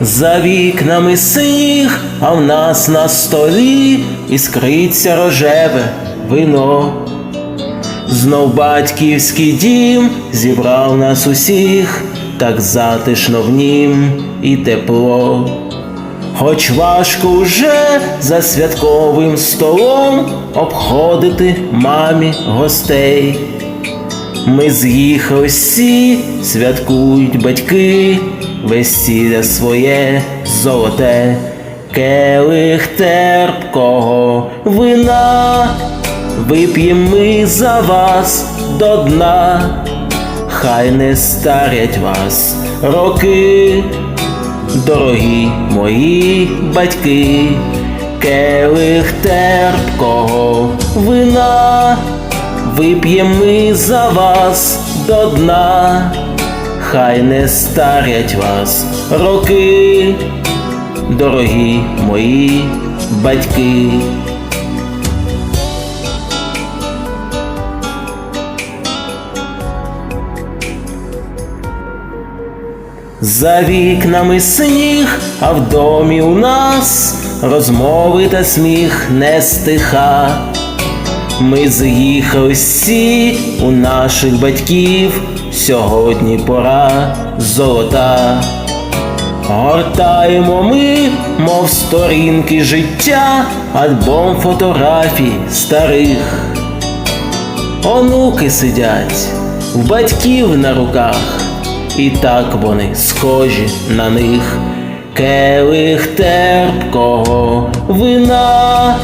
За вікнами сніг, а в нас на столі іскриться рожеве вино. Знов батьківський дім зібрав нас усіх, так затишно в нім і тепло. Хоч важко вже за святковим столом обходити мамі гостей. Ми з'їхали всі, святкують батьки, весілля своє золоте, келих терпкого вина, вип'ємо ми за вас до дна, хай не старять вас роки, дорогі мої батьки, келих терпкого вина. Вип'ємо ми за вас до дна, хай не старять вас роки, дорогі мої батьки. За вікнами сніг, а в домі у нас розмови та сміх не стиха. Ми з'їхали всі у наших батьків, сьогодні пора золота. Гортаємо ми, мов сторінки життя, альбом фотографій старих. Онуки сидять в батьків на руках, і так вони схожі на них. Келих терпкого вина.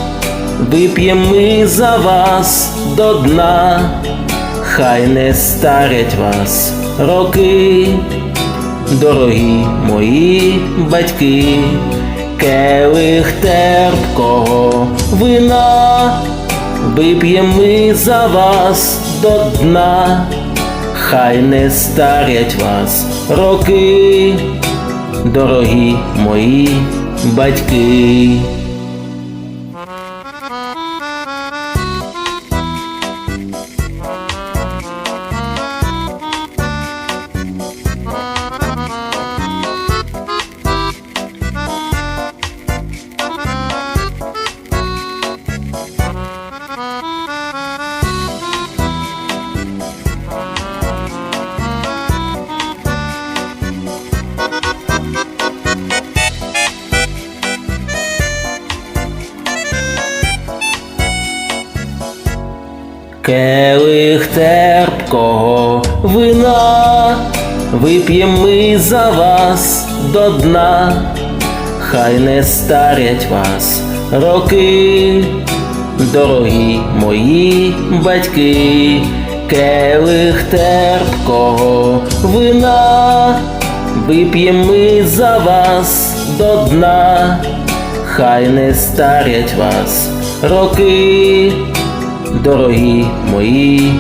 Вип'ємо ми за вас до дна, хай не старять вас роки, дорогі мої батьки, келих терпкого вина, вип'ємо ми за вас до дна, хай не старять вас роки, дорогі мої батьки. Uh-huh. Келих терпкого вина, вип'ємо ми за вас до дна, хай не старять вас роки, дорогі мої батьки, келих терпкого вина, вип'ємо ми за вас до дна, хай не старять вас роки дорогі мої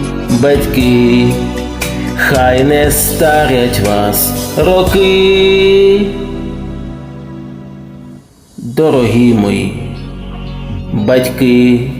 батьки, хай не старять вас роки, дорогі мої батьки.